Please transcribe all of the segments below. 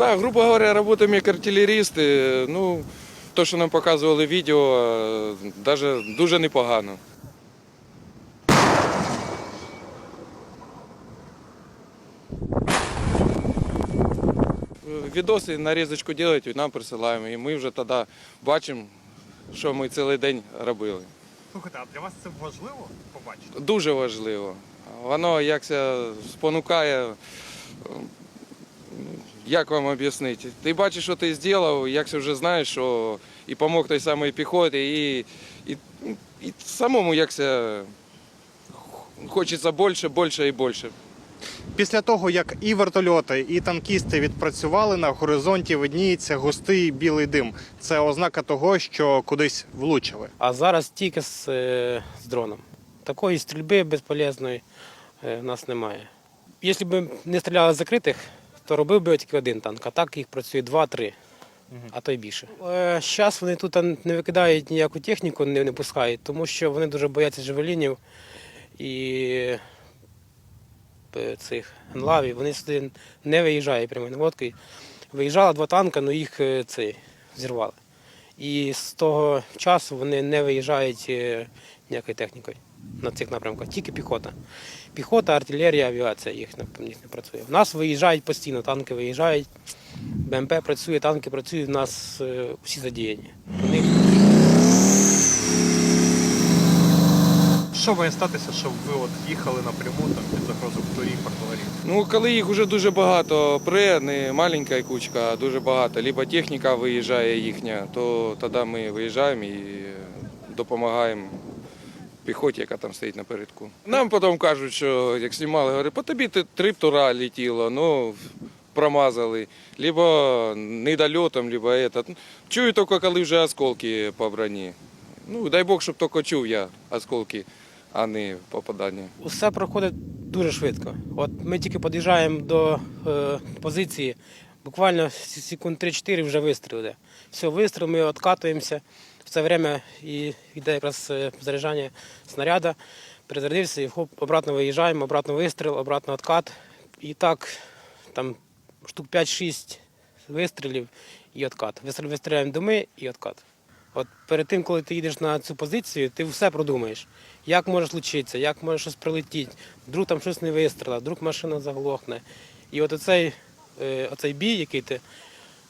Так, грубо говоря, работаем як артилерісти. Ну, то, що нам показували відео, даже дуже непогано. Відоси нарізочку роблять, і нам присилаємо. І ми вже тоді бачимо, що ми цілий день робили. Слухайте, а для вас це важливо побачити? Дуже важливо. Воно якся спонукає. Як вам об'яснити? Ти бачиш, що ти зробив, якся вже знаєш, що і помог той самій піхоті, і, і, і самому якся хочеться більше, більше і більше. Після того, як і вертольоти, і танкісти відпрацювали, на горизонті видніється густий білий дим. Це ознака того, що кудись влучили. А зараз тільки з, е, з дроном. Такої стрільби безполезної е, в нас немає. Якщо б не стріляли з закритих, то робив би тільки один танк, а так їх працює два-три, а то й більше. Зараз вони тут не викидають ніяку техніку, не, не пускають, тому що вони дуже бояться джавелінів і е, цих анлавів. Вони сюди не виїжджають прямою наводкою. Виїжджало два танка, але їх е, цей, зірвали. І з того часу вони не виїжджають е, ніякою технікою на цих напрямках, тільки піхота. Піхота, артилерія, авіація їх не, їх не працює. В нас виїжджають постійно, танки виїжджають, БМП працює, танки працюють, в нас е, всі задіяні. Них Що має статися, щоб ви от їхали напряму там під загрозу птурів, артилерії? Ну, коли їх вже дуже багато пре, не маленька кучка, а дуже багато, либо техніка виїжджає їхня, то тоді ми виїжджаємо і допомагаємо піхоті, яка там стоїть напередку. Нам потім кажуть, що як знімали, говорять, по тобі три птура летіло, ну промазали, либо недольотом, либо этот. Чую тільки, коли вже осколки по броні. Ну, дай Бог, щоб тільки чув я осколки, а не попадання. Усе проходить дуже швидко. От ми тільки під'їжджаємо до е, позиції, буквально секунд 3-4 вже вистріл іде. Все, вистріл, ми відкатуємося. В це время і йде якраз е, заряджання снаряда, перезарядився і хоп, обратно виїжджаємо, обратно вистріл, обратно відкат. І так там штук 5-6 вистрілів і відкат. Вистріл- Вистріляємо думи і відкат. От перед тим, коли ти їдеш на цю позицію, ти все продумаєш. Як може случитися, як може щось прилетіти, вдруг там щось не вистріла, вдруг машина заглохне. І от оцей, оцей бій, який ти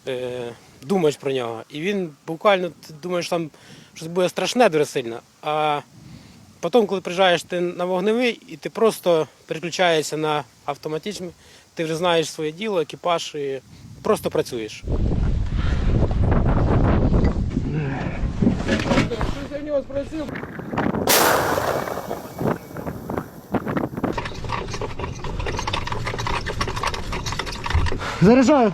е, думаєш про нього, і він буквально ти думаєш, там щось буде страшне дуже сильно. А потім, коли приїжджаєш ти на вогневий, і ти просто переключаєшся на автоматизм, ти вже знаєш своє діло, екіпаж і просто працюєш. Щось я нього спросив. Заряжаю.